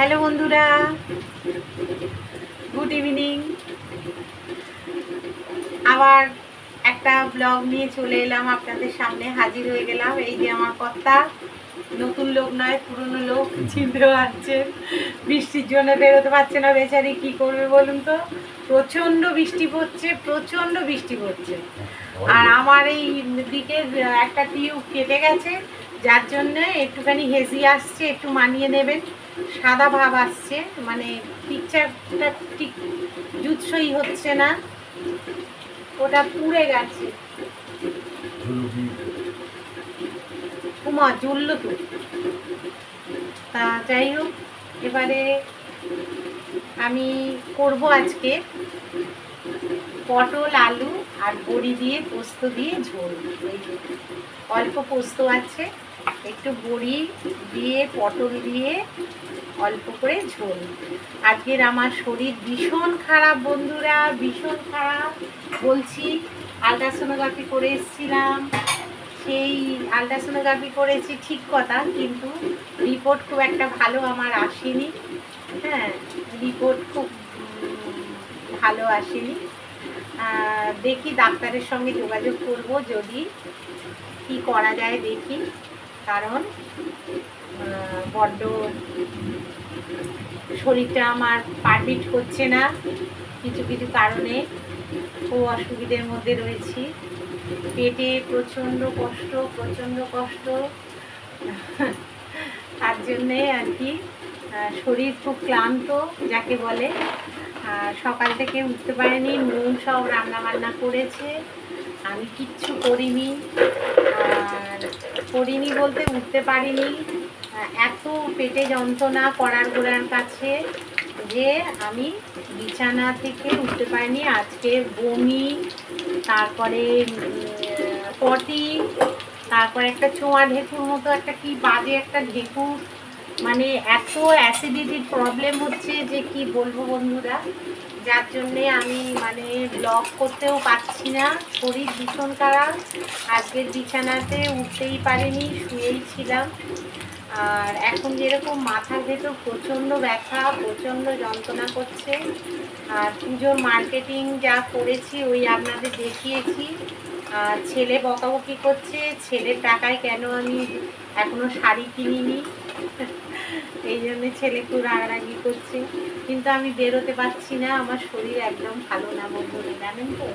Hello বন্ধুরা। Good evening আবার একটা ব্লগ নিয়ে চলে এলাম, আপনাদের সামনে হাজির হয়ে গেলাম। এই যে আমার কর্তা, নতুন লোক নয়, পুরনো লোক, চিনতে পারছেন। বৃষ্টির জন্য বেরোতে পারছে না, বেচারি কি করবে বলুন তো? প্রচণ্ড বৃষ্টি পড়ছে, প্রচণ্ড বৃষ্টি পড়ছে। আর আমার এই দিকে একটা টিউব কেটে গেছে, যার জন্য একটুখানি হেজি আসছে, একটু মানিয়ে নেবেন। সাদা ভাব আসছে মানে পিকচারটা ঠিক জুৎসই হচ্ছে না। ওটা পুড়ে গেছে। উমা, জ্বললো তো। তা যাই হোক, এবারে আমি করব আজকে পটল, আলু আর বড়ি দিয়ে পোস্ত দিয়ে ঝোল। অল্প পোস্ত আছে। একটু বড়ি দিয়ে, পটল দিয়ে অল্প করে ঝোল। আজকের আমার শরীর ভীষণ খারাপ বন্ধুরা, ভীষণ খারাপ। বলছি, আলট্রাসোনোগ্রাফি করে এসেছিলাম। সেই আলট্রাসোনোগ্রাফি করেছি ঠিক কথা, কিন্তু রিপোর্ট খুব একটা ভালো আমার আসেনি। হ্যাঁ রিপোর্ট খুব ভালো আসেনি। দেখি ডাক্তারের সঙ্গে যোগাযোগ করব যদি। কি করা যায় দেখি। কারণ বড্ড শরীরটা আমার পারমিট করছে না কিছু কিছু কারণে। খুব অসুবিধের মধ্যে রয়েছি। পেটে প্রচণ্ড কষ্ট প্রচণ্ড কষ্ট। তার জন্যে আর কি শরীর খুব ক্লান্ত যাকে বলে। সকাল থেকে উঠতে পারেনি, নুন সব রান্না বান্না করেছে। আমি কিচ্ছু করিনি, আর করিনি বলতে উঠতে পারিনি। এত পেটে যন্ত্রণা করার গোড়ার কাছে যে আমি বিছানা থেকে উঠতে পারিনি। আজকে বমি, তারপরে পটি, তারপরে একটা চোঁয়া ঢেকুর মতো, একটা কি বাজে একটা ঢেকুর। মানে এত অ্যাসিডিটির প্রবলেম হচ্ছে যে কি বলব বন্ধুরা? যার জন্যে আমি মানে ব্লগ করতেও পারছি না। শরীর ভীষণ খারাপ। আজকের বিছানাতে উঠতেই পারিনি, শুয়েই ছিলাম। আর এখন যেরকম মাথার ভেতর প্রচণ্ড ব্যথা, প্রচণ্ড যন্ত্রণা করছে। আর পুজোর মার্কেটিং যা করেছি, ওই আপনাদের দেখিয়েছি। আর ছেলে বকাবকি করছে, ছেলের টাকায় কেন আমি এখনও শাড়ি কিনিনি? এই জন্য ছেলে একটু রাগারাগি করছে। কিন্তু আমি বেরোতে পারছি না, আমার শরীর একদম ভালো না বন্ধুরা, জানেন তো?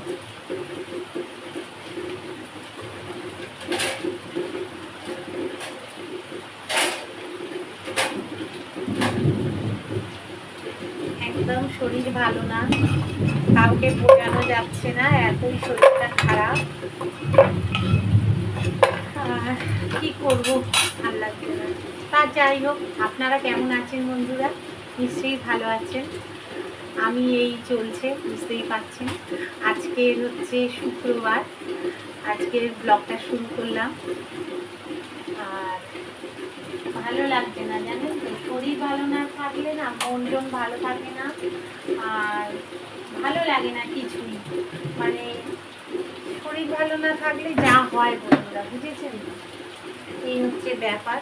একদম শরীর ভালো না, কাউকে বোঝানো যাচ্ছে না, এতই শরীরটা খারাপ। কি করব? ভালো লাগছে তা যাই হোক, আপনারা কেমন আছেন বন্ধুরা? নিশ্চয়ই ভালো আছেন। আমি এই চলছে, বুঝতেই পারছেন। আজকের হচ্ছে শুক্রবার। আজকের ব্লগটা শুরু করলাম। আর ভালো লাগছে না জানেন তো? শরীর ভালো না থাকলে না, মন জন ভালো থাকে না। আর ভালো লাগে না কিছুই। মানে শরীর ভালো না থাকলে যা হয় বন্ধুরা, বুঝেছেন? এই হচ্ছে ব্যাপার।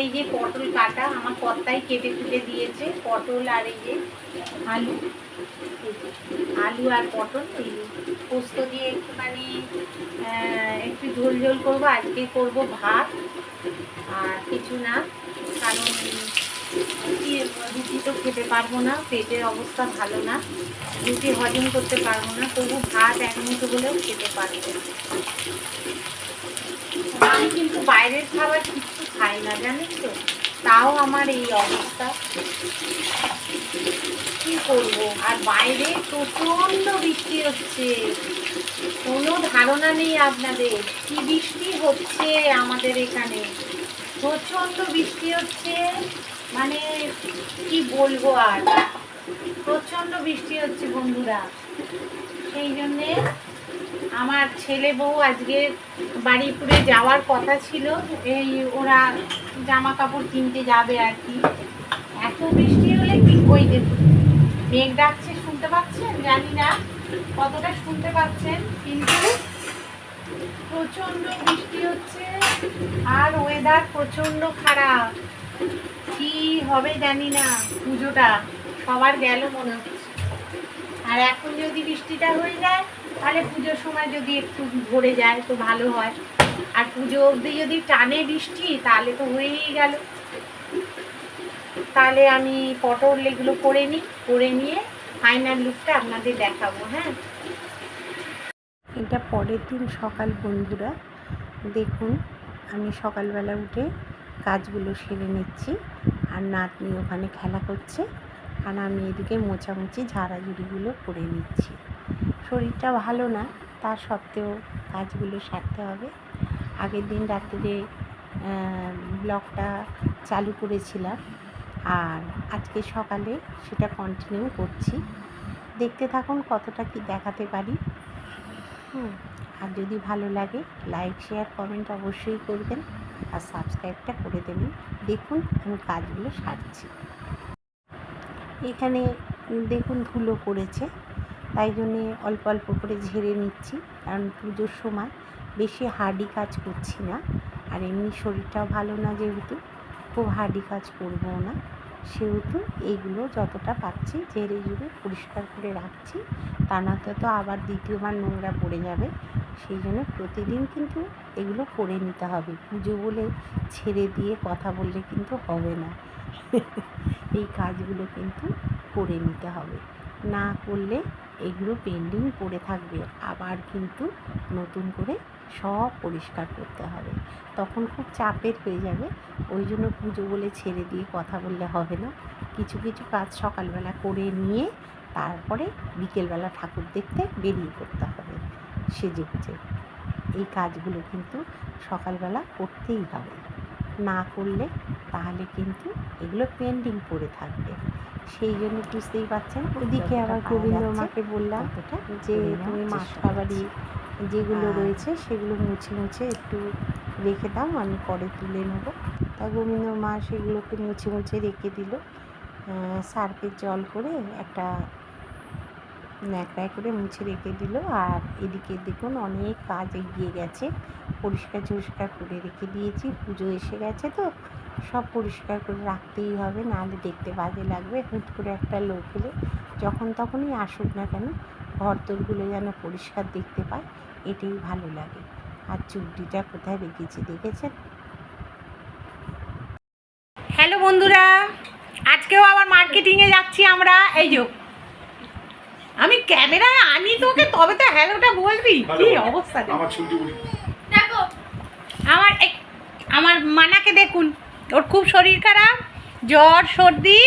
এই যে পটল কাটা, আমার কর্তাই কেটে কুটে দিয়েছে, পটল আর এই যে আলু। আলু আর পটল, এই পোস্ত দিয়ে একটুখানি একটু ঝোল ঝোল করব, আজকে করব ভাত, আর কিছু না, কারণ রুটি তো খেতে পারব না, পেটের অবস্থা ভালো না, রুটি হজম করতে পারব না, তবু ভাত এক মুঠো হলেও খেতে পারব আমি কিন্তু বাইরের খাবার কিচ্ছু খাই না, জানিস তো? তাও আমার এই অবস্থা। কি করব? আর বাইরে প্রচণ্ড বৃষ্টি হচ্ছে। কোনো ধারণা নেই আপনাদের। কি বৃষ্টি হচ্ছে আমাদের এখানে? প্রচণ্ড বৃষ্টি হচ্ছে। মানে কি বলব আর? প্রচণ্ড বৃষ্টি হচ্ছে বন্ধুরা। সেই জন্যে আমার ছেলে বউ আজকে বাড়িপুরে যাওয়ার কথা ছিল। এই ওরা জামা কাপড় কিনতে যাবে আর কি। এত বৃষ্টি হলে কি ওই দেখুন মেঘ ডাকছে, শুনতে পাচ্ছেন? জানি না কতটা শুনতে পাচ্ছেন, কিন্তু প্রচণ্ড বৃষ্টি হচ্ছে আর ওয়েদার প্রচণ্ড খারাপ। কি হবে জানি না, পুজোটা সবার গেল মনে হচ্ছে। আর এখন যদি বৃষ্টিটা হয়ে যায়, তাহলে পুজোর সময় যদি একটু ভরে যায়, তো ভালো হয়। আর পুজো অবধি যদি টানে বৃষ্টি, তাহলে তো হয়েই গেল। তাহলে আমি পটল এগুলো করে নিই করে নিয়ে ফাইনাল লুকটা আপনাদের দেখাবো হ্যাঁ? এটা পরের দিন সকাল, বন্ধুরা। দেখুন, আমি সকালবেলা উঠে কাজগুলো সেরে নিচ্ছি। আর নাতনি ওখানে খেলা করছে। আর আমি এদিকে মোছামুছি, ঝাড়াঝুড়িগুলো করে নিচ্ছি। শরীরটা ভালো না, তা সত্ত্বেও কাজগুলো সারতে হবে। আগের দিন রাত্রে ব্লগটা চালু করেছিলাম। আর আজকে সকালে সেটা কন্টিনিউ করছি। দেখতে থাকুন কতটা কি দেখাতে পারি। হুম, আর যদি ভালো লাগে লাইক শেয়ার কমেন্ট অবশ্যই করবেন। আর সাবস্ক্রাইবটা করে দেবেন। দেখুন আমি কাজগুলো সারছি। এখানে দেখুন ধুলো পড়েছে, তাই জন্যে অল্প অল্প করে ঝেড়ে নিচ্ছি, কারণ পুজোর সময় বেশি হার্ডি কাজ করছি না, আর এমনি শরীরটাও ভালো না যেহেতু, খুব হার্ডি কাজ করব না। সেহেতু এইগুলো যতটা পাচ্ছি ঝেড়ে ঝুড়ে পরিষ্কার করে রাখছি, তা নয়তো তো আবার দ্বিতীয়বার নোংরা পড়ে যাবে। সেই জন্য প্রতিদিন কিন্তু এগুলো করে নিতে হবে। পুজো বলে ছেড়ে দিয়ে কথা বললে কিন্তু হবে না। এই কাজগুলো কিন্তু করে নিতে হবে। না করলে এগুলো পেন্ডিং পড়ে থাকবে। আবার কিন্তু নতুন করে সব পরিষ্কার করতে হবে। তখন খুব চাপের হয়ে যাবে। ওই জন্য পুজো বলে ছেড়ে দিয়ে কথা বললে হবে না। কিছু কিছু কাজ সকালবেলা করে নিয়ে তারপরে বিকেলবেলা ঠাকুর দেখতে বেরিয়ে পড়তে হবে। সেজে গুজে। এই কাজগুলো কিন্তু সকালবেলা করতেই হবে। না করলে তাহলে কিন্তু এগুলো পেন্ডিং পড়ে থাকবে। সেই জন্য বুঝতেই পারছেন ওদিকে আবার গোবিন্দ মাকে বললাম এটা যে তুমি মাসকাবাড়ি যেগুলো রয়েছে সেগুলো মুছে মুছে একটু রেখে দাও আমি পরে তুলে নেব। তা গোবিন্দ মা সেগুলোকে মুছে মুছে রেখে দিল। সার্ফের জল করে একটা ন্যাকড়ায় করে মুছে রেখে দিল। আর এদিকে দেখুন অনেক কাজ এগিয়ে গেছে। পরিষ্কার টরিষ্কার করে রেখে দিয়েছি। পুজো এসে গেছে তো। সব পরিষ্কার করে রাখতেই হবে নাহলে দেখতে বাজে লাগবে। হুট করে একটা লোক এলে। যখন তখনই আসুক না কেন ঘর তোরগুলো যেন পরিষ্কার দেখতে পায় এটাই ভালো লাগে। আর চুবড়িটা কোথায় রেখেছি, দেখেছেন? হ্যালো বন্ধুরা, আজকেও আবার মার্কেটিংয়ে যাচ্ছি আমরা। এই যে আমি ক্যামেরায় আনি তোকে তবে তো হ্যালোটা বলবি? কি অবস্থা দেখ। আমার ছুটি উড়ি আমার আমার মানাকে দেখুন। ওর খুব শরীর খারাপ জ্বর সর্দি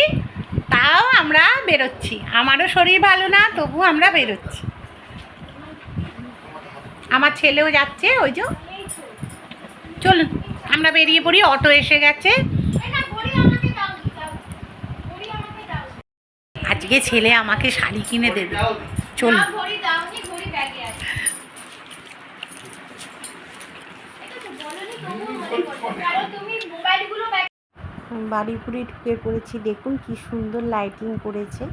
তাও আমরা বেরোচ্ছি। আমারও শরীর ভালো না তবু আমরা বেরোচ্ছি। আমার ছেলেও যাচ্ছে ওই যে। চলুন আমরা বেরিয়ে পড়ি অটো এসে গেছে। আজকে ছেলে আমাকে শাড়ি কিনে দেবে। চলুন বাড়ি ঘুরে ঢুকে পড়েছি, দেখুন কি সুন্দর লাইটিং করেছে।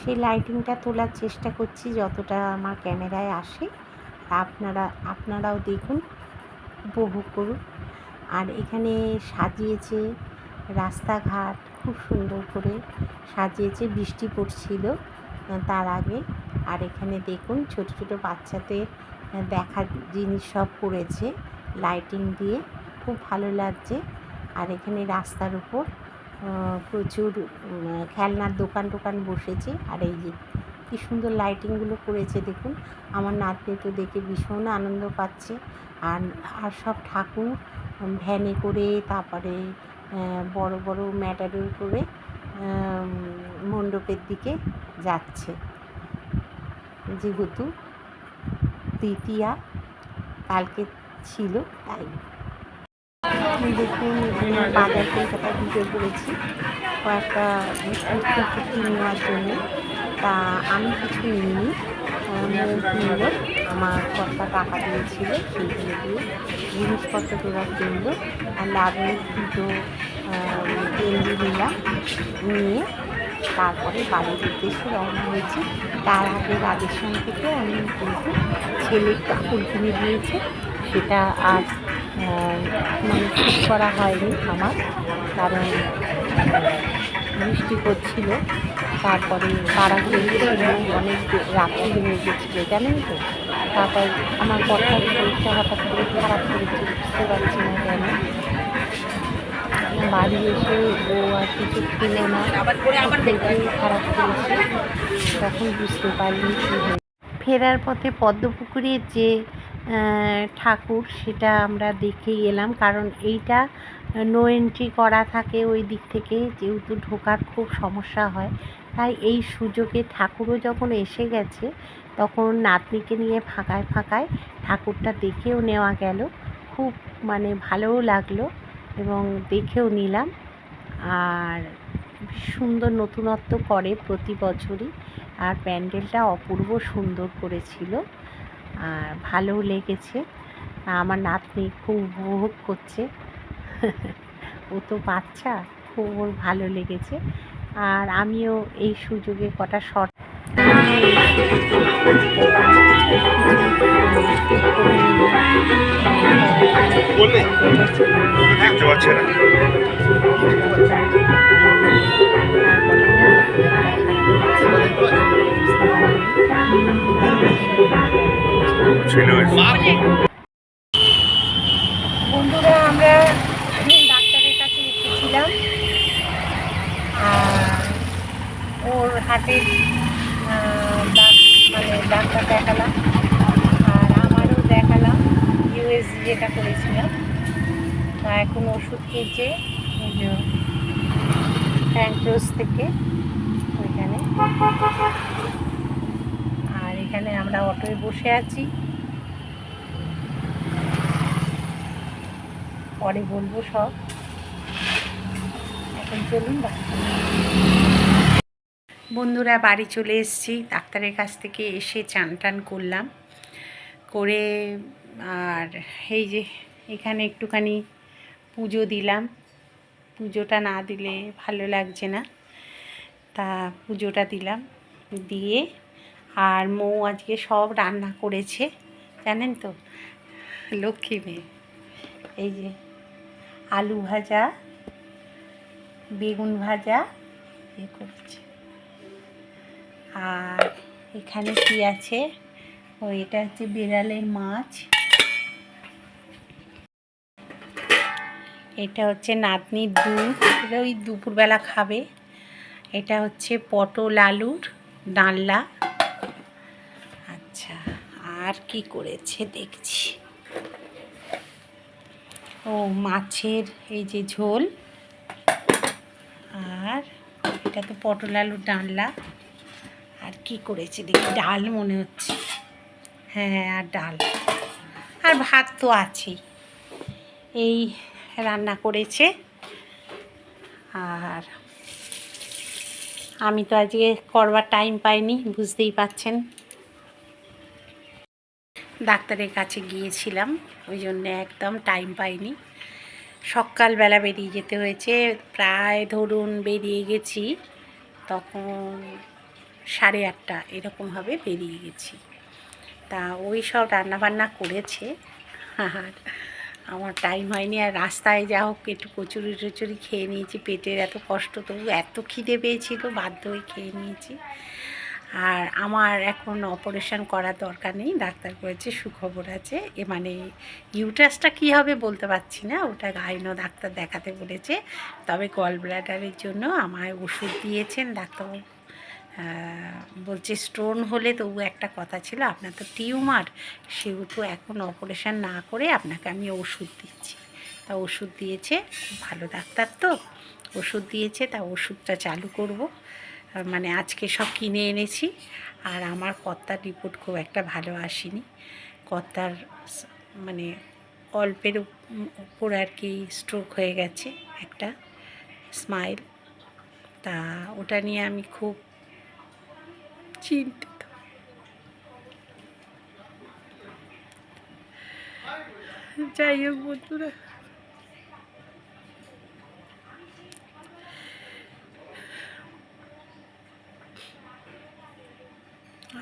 সেই লাইটিংটা তোলার চেষ্টা করছি যতটা আমার ক্যামেরায় আসে। আপনারা, আপনারাও দেখুন, উপভোগ করুন। আর এখানে সাজিয়েছে রাস্তাঘাট খুব সুন্দর করে সাজিয়েছে, বৃষ্টি পড়ছিল তার আগে। আর এখানে দেখুন, ছোট ছোট বাচ্চাদের দেখার জিনিস সব করেছে লাইটিং দিয়ে। খুব ভালো লাগছে। আর এখানে রাস্তার উপর প্রচুর খেলনার দোকান টোকান বসেছে। আর এই যে, কি সুন্দর লাইটিংগুলো করেছে, দেখুন। আমার নাতনি তো দেখে ভীষণ আনন্দ পাচ্ছে। আর আর সব ঠাকুর ভ্যানে করে, তারপরে বড় বড় ম্যাটাডোর করে মণ্ডপের দিকে যাচ্ছে। যেহেতু তৃতীয়া, কালকে ছিল তাই। দেখুন বাজার কলকাতা ঢুকে পড়েছি কয়েকটা বিস্কুট টিস্কুট নেওয়ার জন্য। তা আমি কিছু নিইনি। কিনলো আমার কর্তা টাকা দিয়েছিল সেইগুলো দিয়ে। জিনিসপত্র তোরা কিনলো আর লাভের দুটো কেন্দ্রি নিলাম নিয়ে তারপরে বাড়ির উদ্দেশ্যে রওনা হয়েছি। তার আগে রাজস্থান থেকে আমি কিন্তু ছেলের কাপড় কিনে দিয়েছে। সেটা আহ, মানে ঠিক করা হয়নি আমার কারণ বৃষ্টি করছিল তারপরে ছিল অনেক রাত্রি হয়ে গেছিল জানেন তো? তারপর আমার কথার শরীরটা হঠাৎ করে খারাপ করেছে বুঝতে পারছি না কেন। বাড়ি এসে ও আর কিছু খেলো না খারাপ করেছে, তখন বুঝতে পারিনি ফেরার পথে পদ্মপুকুরের যে ঠাকুর, সেটা আমরা দেখে এলাম, কারণ এইটা নো এন্ট্রি করা থাকে ওই দিক থেকে, যেহেতু ঢোকার খুব সমস্যা হয়। তাই এই সুযোগে ঠাকুরও যখন এসে গেছে, তখন নাতনিকে নিয়ে ফাঁকায় ফাঁকায় ঠাকুরটা দেখেও নেওয়া গেল। খুব মানে ভালোও লাগল এবং দেখেও নিলাম। আর সুন্দর নতুনত্ব করে প্রতি বছরই। আর প্যান্ডেলটা অপূর্ব সুন্দর করেছিল। আর ভালোও লেগেছে। আমার নাতনি খুব উপভোগ করছে। ও তো বাচ্চা, খুব ওর ভালো লেগেছে। আর আমিও এই সুযোগে কটা শর্ট না ছিল বন্ধুরা আমরা ডাক্তারের কাছে এসেছিলাম আর ওর হাতের আহ, ডাক মানে ডাক্তার দেখালাম আর আমারও দেখালাম ইউএস যেটা করেছিলাম তা এখন ওষুধ খেয়েছে এই যে প্যান্টোস থেকে ওইখানে আর এখানে আমরা অটোয় বসে আছি। পরে বলব সব। এখন চলুন বন্ধুরা, বাড়ি চলে এসেছি। ডাক্তারের কাছ থেকে এসে চান টান করলাম। করে, আর এই যে এখানে একটুখানি পুজো দিলাম। পুজোটা না দিলে ভালো লাগছে না। তা পুজোটা দিলাম। দিয়ে আর মৌ আজকে সব রান্না করেছে, জানেন তো? লক্ষ্মী মেয়ে। এই যে আলু ভাজা, বেগুন ভাজা, এ করেছে। আর এখানে কি আছে? ও, এটা হচ্ছে বিড়ালের মাছ। এটা হচ্ছে নাতনির দুধ। এটা ওই দুপুরবেলা খাবে। এটা হচ্ছে পটল আলুর ডালনা। আচ্ছা আর কি করেছে দেখছি। ও, মাছের এই যে ঝোল, আর এটা তো পটল আলুর ডালনা। আর কি করেছে দেখি, ডাল মনে হচ্ছে। হ্যাঁ আর ডাল। আর ভাত তো আছেই। এই রান্না করেছে। আর আমি তো আজকে করবার টাইম পাইনি, বুঝতেই পাচ্ছেন ডাক্তারের কাছে গিয়েছিলাম, ওই জন্যে একদম টাইম পাইনি। সকালবেলা বেরিয়ে যেতে হয়েছে, প্রায় ধরুন বেরিয়ে গেছি, তখন সাড়ে আটটা এরকমভাবে বেরিয়ে গেছি। তা ওই সব রান্নাবান্না করেছে, আর আমার টাইম হয়নি, আর রাস্তায় যা হোক একটু কচুরি টচুরি খেয়ে নিয়েছি, পেটের এত কষ্ট, তবু এত খিদে পেয়েছিল, বাধ্য হয়ে খেয়ে নিয়েছি। আর আমার এখন অপারেশন করার দরকার নেই, ডাক্তার করেছে সুখবর আছে। এ মানে ইউটাসটা কী হবে বলতে পারছি না, ওটা গাইনো ডাক্তার দেখাতে বলেছে। তবে গল ব্লাডারের জন্য আমায় ওষুধ দিয়েছেন ডাক্তারবাবু। বলছে স্টোন হলে তবু একটা কথা ছিল, আপনার তো টিউমার, সেহেতু এখন অপারেশন না করে আপনাকে আমি ওষুধ দিচ্ছি। তা ওষুধ দিয়েছে ভালো ডাক্তার তো, ওষুধ দিয়েছে, তা ওষুধটা চালু করব। মানে আজকে সব কিনে এনেছি। আর আমার কর্তার রিপোর্ট খুব একটা ভালো আসেনি। কর্তার মানে অল্পের উপর আর কি স্ট্রোক হয়ে গেছে, একটা স্মাইল তা ওটা নিয়ে আমি খুব চিন্তিত। যাই হোক বন্ধুরা।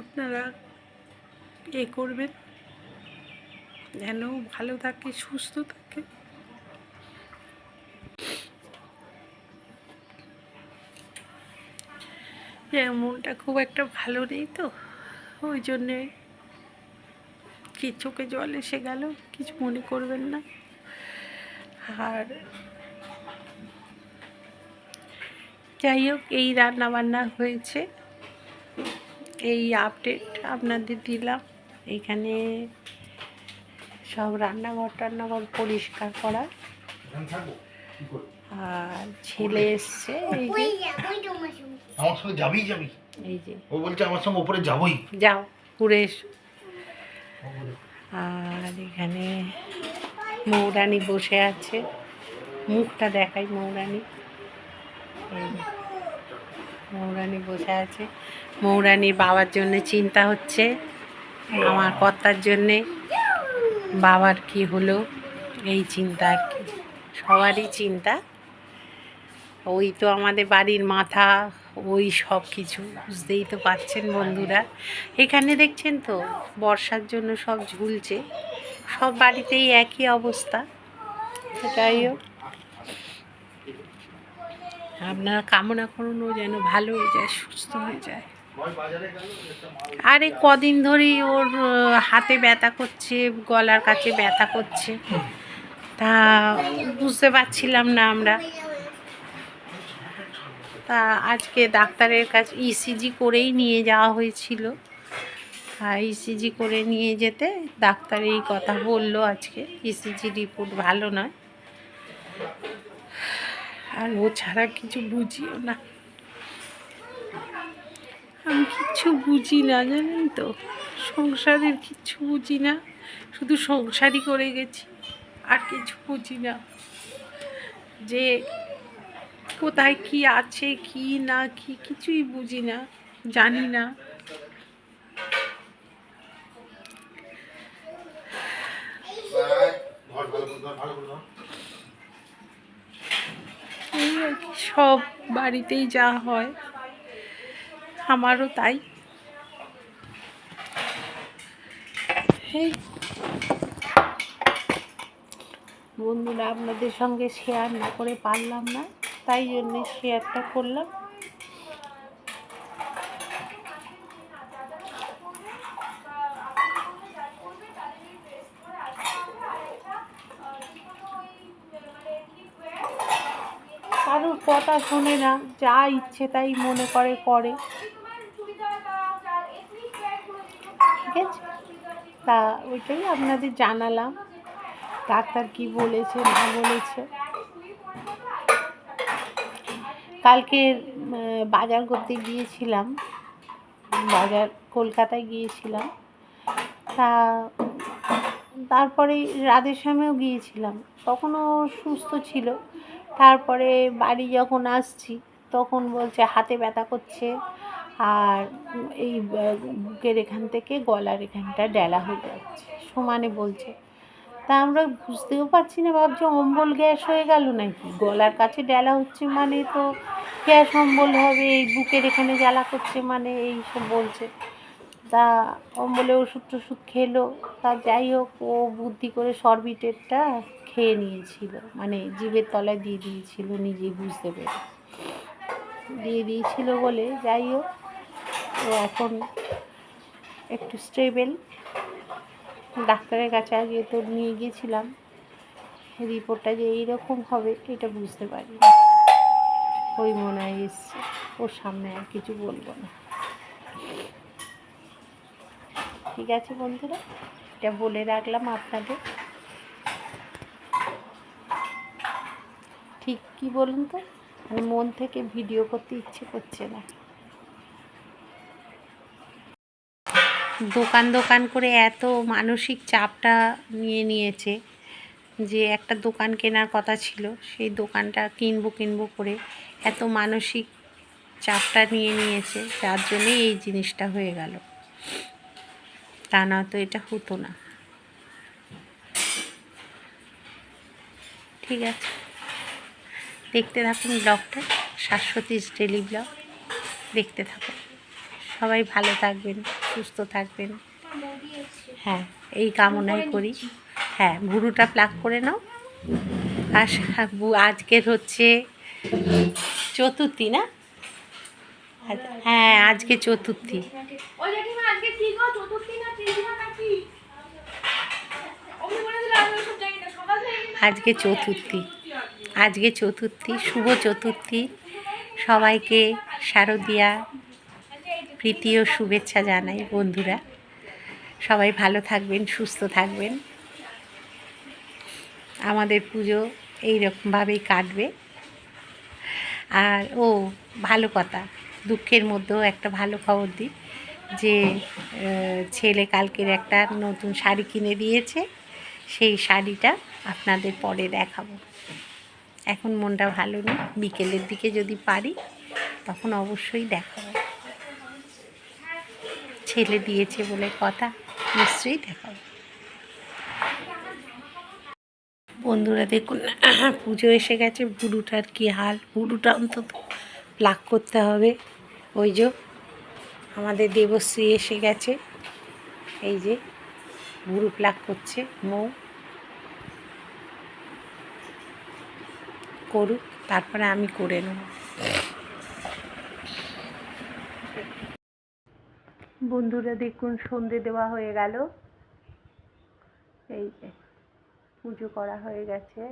আপনারা এ করবেন। যেন ভালো থাকে, সুস্থ থাকে। মনটা খুব একটা ভালো নেই তো। ওই জন্যে কি চোখে জল এসে গেল, কিছু মনে করবেন না। আর যাই হোক, এই রান্না বান্না হয়েছে। এই আপডেট আপনাদের দিলাম। এখানে সব রান্নাঘর টান্নাঘর পরিষ্কার করা। আর ছেলে এসছে এই যে। আমার সঙ্গে। যাবি এই যে। ও বলছে আমার সঙ্গে ওপরে যাবই। যাও ঘুরে এসো। আর এখানে মৌরানি বসে আছে। মুখটা দেখাই মৌরানি এই মৌরানি বসে আছে। মৌরানির বাবার জন্য চিন্তা হচ্ছে, আমার কর্তার জন্যে। বাবার কি হলো? এই চিন্তা আর কি। সবারই চিন্তা। ওই তো আমাদের বাড়ির মাথা, ওই সব কিছু। বুঝতেই তো পারছেন বন্ধুরা। এখানে দেখছেন তো, বর্ষার জন্য সব ঝুলছে। সব বাড়িতেই একই অবস্থা। যাই হোক। আপনারা কামনা করুন ও যেন ভালো হয়ে যায়, সুস্থ হয়ে যায়। আরে কদিন ধরেই ওর হাতে ব্যথা করছে, গলার কাছে ব্যথা করছে। তা বুঝতে পারছিলাম না আমরা। তা আজকে ডাক্তারের কাছে ইসিজি করেই নিয়ে যাওয়া হয়েছিল। ইসিজি করে নিয়ে যেতে ডাক্তার এই কথা বলল আজকে। ইসিজি রিপোর্ট ভালো নয়। আর ও ছাড়া কিছু বুঝিও না। আমি কিচ্ছু বুঝি না, জানেন তো? সংসারের কিচ্ছু বুঝি না। শুধু সংসারই করে গেছি, আর কিছু বুঝি না। যে কোথায় কি আছে, কি না, কি কিছুই বুঝি না, জানি না। এই সব বাড়িতেই যা হয়, আমারও তাই। বন্ধুরা, আপনাদের সঙ্গে শেয়ার না করে পারলাম না, তাই জন্যে শেয়ারটা করলাম কারোর কথা শোনে না, যা ইচ্ছে তাই মনে করে করে। ঠিক আছে? তা ওইটাই আপনাদের জানালাম। ডাক্তার কি বলেছে, না বলেছে? কালকে বাজার করতে গিয়েছিলাম। বাজার, কলকাতায় গিয়েছিলাম। তা তারপরে রাধের সামেও গিয়েছিলাম। তখনও সুস্থ ছিল। তারপরে বাড়ি যখন আসছি, তখন বলছে হাতে ব্যথা করছে আর এই বুকের এখান থেকে গলার এখানটা ডেলা হয়ে যাচ্ছে। সমানে বলছে, তা আমরা বুঝতেও পারছি না, ভাবছি অম্বল গ্যাস হয়ে গেল নাকি? গলার কাছে ডেলা হচ্ছে মানে তো গ্যাস অম্বল হবে, এই বুকের এখানে জ্বালা করছে মানে এই সব বলছে। তা অম্বলে ওষুধ টষুধ খেলো, তা যাই হোক, ও বুদ্ধি করে সরবিটেরটা খেয়ে নিয়েছিল। মানে জিভের তলায় দিয়ে দিয়েছিল নিজেই বুঝতে পেরে। দিয়ে দিয়েছিল বলে যাই হোক, ও এখন একটু স্টেবেল। ডাক্তারের কাছে আগে তো নিয়ে গিয়েছিলাম। রিপোর্টটা যে এইরকম হবে এটা বুঝতে পারি ওই মনে হয় এসছে। ওর সামনে আর কিছু বলব না। ঠিক আছে বন্ধুরা, এটা বলে রাখলাম আপনাদের। ঠিক কি বলুন তো? মানে মন থেকে ভিডিও করতে ইচ্ছে করছে না। দোকান দোকান করে এত মানসিক চাপটা নিয়ে নিয়েছে যে একটা দোকান কেনার কথা ছিল, সেই দোকানটা কিনবো কিনবো করে এত মানসিক চাপটা নিয়ে নিয়েছে, যার জন্যই এই জিনিসটা হয়ে গেল। তা না তো এটা হতো না। ঠিক আছে। দেখতে থাকুন ব্লগটা শাশ্বতীস ডেলি ব্লগ। দেখতে থাকুন। সবাই ভালো থাকবেন সুস্থ থাকবেন। হ্যাঁ এই কামনাই করি। হ্যাঁ ভুরুটা প্লাক করে নাও। আর আজকের হচ্ছে চতুর্থী না? আজ- হ্যাঁ আজকে চতুর্থী। আজকে চতুর্থী। আজকে চতুর্থী, শুভ চতুর্থী। সবাইকে শারদিয়া প্রীতি ও শুভেচ্ছা জানাই বন্ধুরা। সবাই ভালো থাকবেন, সুস্থ থাকবেন। আমাদের পুজো এইরকমভাবেই কাটবে। আর, ও, ভালো কথা, দুঃখের মধ্যেও একটা ভালো খবর দিই যে ছেলে কালকের একটা নতুন শাড়ি কিনে দিয়েছে। সেই শাড়িটা আপনাদের পরে দেখাবো। এখন মনটা ভালো নেই। বিকেলের দিকে যদি পারি, তখন অবশ্যই দেখাবো। ছেলে দিয়েছে বলে কথা, নিশ্চয়ই দেখাবো। বন্ধুরা দেখুন, পুজো এসে গেছে, ভুরুটার কি হাল? ভুরুটা অন্তত প্লাক করতে হবে। ওই যে আমাদের দেবশ্রী এসে গেছে। এই যে ভুরু প্লাক করছে, মৌ। করুক, তারপরে আমি করে নেব। বন্ধুরা, দেখুন, সন্ধে দেওয়া হয়ে গেল। এই যে, পুজো করা হয়ে গেছে।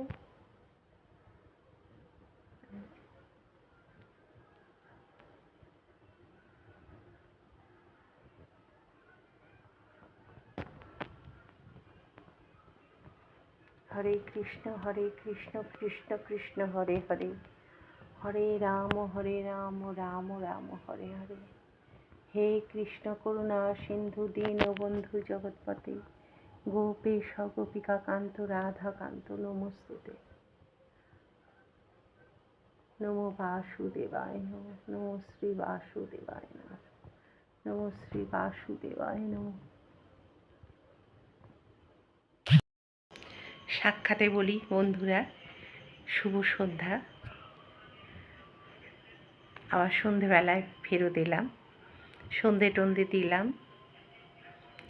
হরে কৃষ্ণ হরে কৃষ্ণ কৃষ্ণ কৃষ্ণ, হরে হরে। হরে রাম হরে রাম রাম রাম, হরে হরে। হে কৃষ্ণ করুণা, সিন্ধু, দীন, বন্ধু, জগৎপতে। গোপেশ গোপিকা কান্ত রাধা কান্ত নমস্তুতে। নমো বাসুদেবায় নম। নমো শ্রী বাসুদেবায় নম। নমো শ্রী বাসুদেবায় নম। সাক্ষাতে বলি, বন্ধুরা, শুভ সন্ধ্যা। আবার সন্ধেবেলায় ফেরত এলাম, সন্ধে টন্ধে দিলাম।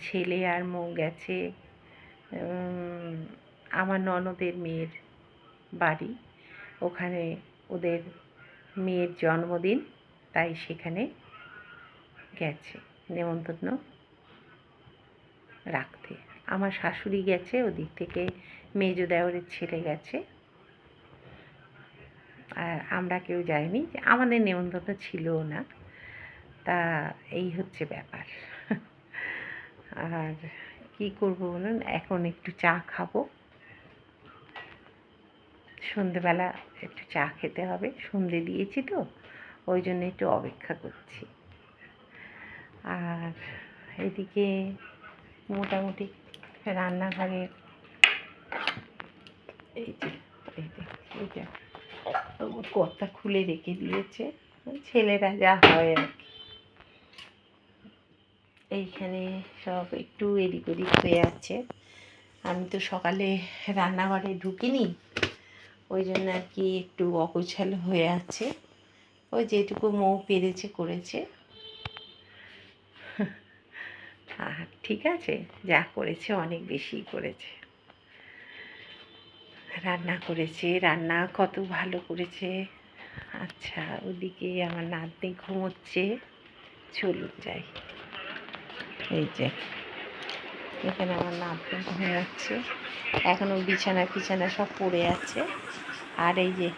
ছেলে আর মৌ গেছে আমার ননদের মেয়ের বাড়ি। ওখানে ওদের মেয়ের জন্মদিন, তাই সেখানে গেছে। নেমন্তন্ন রাখতে। আমার শাশুড়ি গেছে, ওদিক থেকে মেজ দেওরের ছেলে গেছে। আর আমরা কেউ যাইনি, আমাদের নেমন্তন্ন ছিলও না। তা এই হচ্ছে ব্যাপার। আর কি করব বলুন, এখন একটু চা খাব। সন্ধেবেলা একটু চা খেতে হবে, সন্ধে দিয়েছি তো, ওই জন্য একটু অপেক্ষা করছি। আর এদিকে মোটামুটি রান্নাঘরের এই যে এই যে এইটা কর্তা খুলে রেখে দিয়েছে। ছেলেরা যা হয় আর কি। এইখানে সব একটু এদিক ওদিক হয়ে আছে। আমি তো সকালে রান্নাঘরে ঢুকিনি। ওই জন্য আর কি একটু অগোছাল হয়ে আছে। ওই যেটুকু মৌ পেরেছে করেছে। আর ঠিক আছে যা করেছে অনেক বেশি করেছে। রান্না করেছে রান্না কত ভালো করেছে। আচ্ছা ওদিকে আমার নাতনি ঘুমোচ্ছে। চলুন যাই। এই যে এখানে আমার নাতনি ঘুমোচ্ছে এখনও বিছানা ফিছানা সব পড়ে আছে। আর এই যে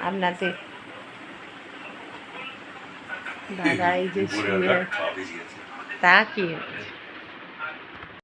আপনাদের দাদা এই যে শুয়ে আছে। তা কি হয়েছে?